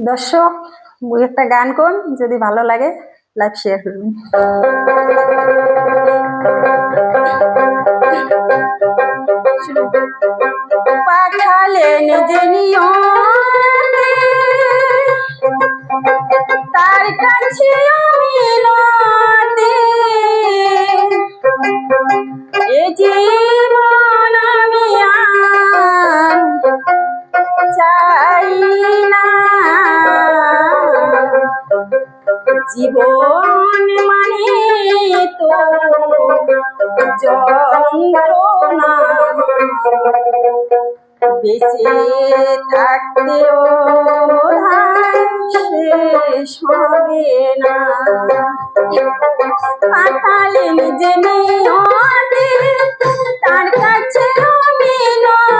দর্শক একটা গান কোন যদি ভালো লাগে, লাইক শেয়ার করবেন। পাঠালেন যে তার কাছে আমি এ জীবন জীবন মানে তো যন্ত্রণা। বেঁচে থাকতেও শেষ হবে না। পাঠালেন যে তার কাছে আমি নদে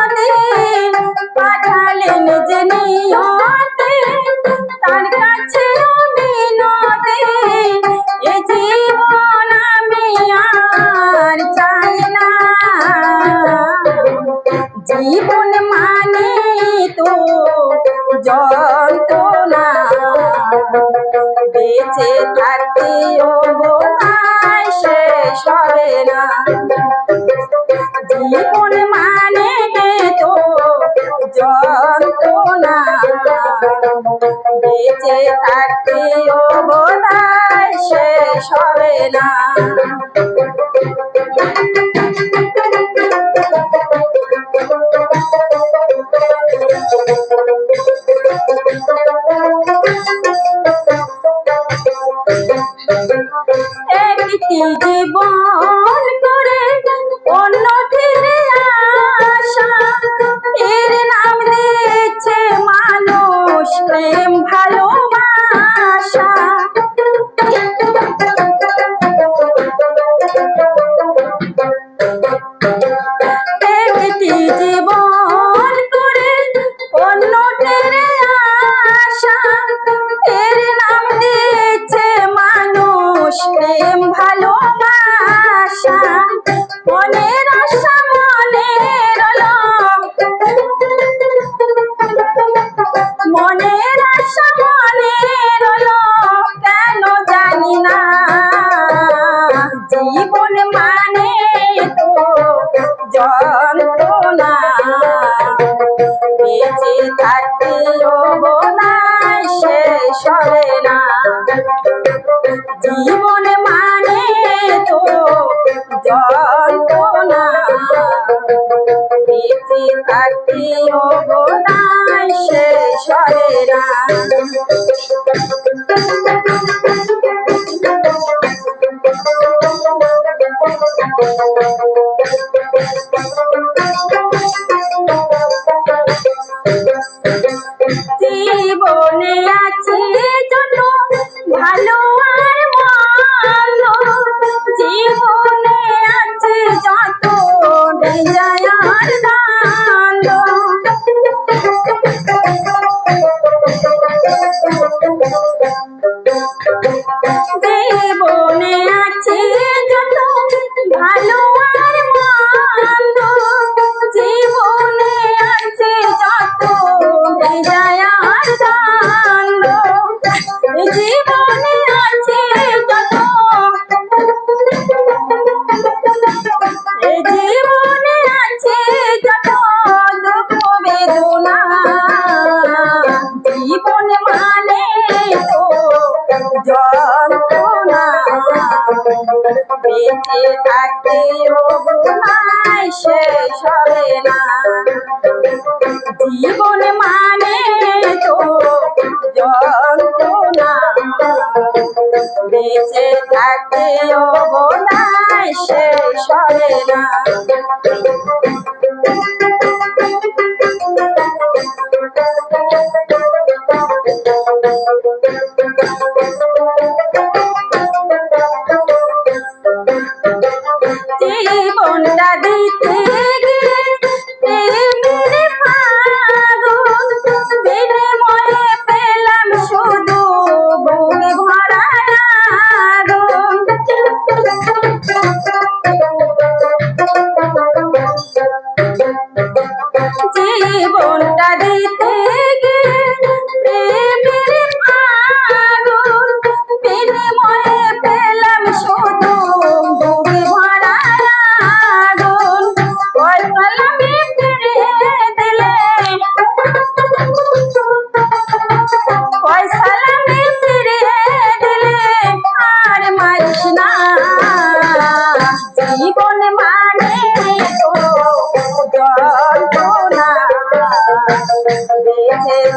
জীবন মানে তো যন্ত্রণা। বেঁচে থাকতেও বোধহয় শেষ হবে না। জীবন মানে তো যন্ত্রণা। বেঁচে থাকতেও বোধহয় শেষ হবে না। প্রেম ভালোবাসা মনের আশা, মনের মনের আশা, মনের কেন জানি না। জীবন মানে তো যন্ত্রণা। বেঁচে থাকতেও বোনায় শেষ হবে না। জীবন মানে তো যন্ত্রণা। বেঁচে থাকতেও বোনায় শেষ জীবনে আছে। বেঁচে থাকতেও বোনায় শেষ হবে না জীবন মানে তো যন্ত্রণা। বেঁচে থাকতেও বোনায় শেষ হবে না। জীবনটা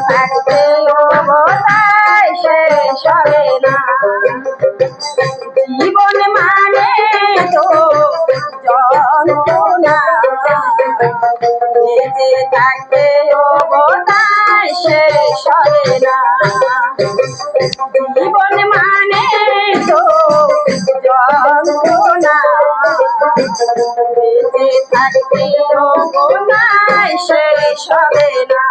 থাকতে অবতায় শেষ হবে না জীবন মানে তো যন্ত্রণা বেঁচে থাকতে অবতায় শেষ হবে না জীবন মানে তো যন্ত্রণা বেঁচে থাকতে অবতায় শেষ হবে না।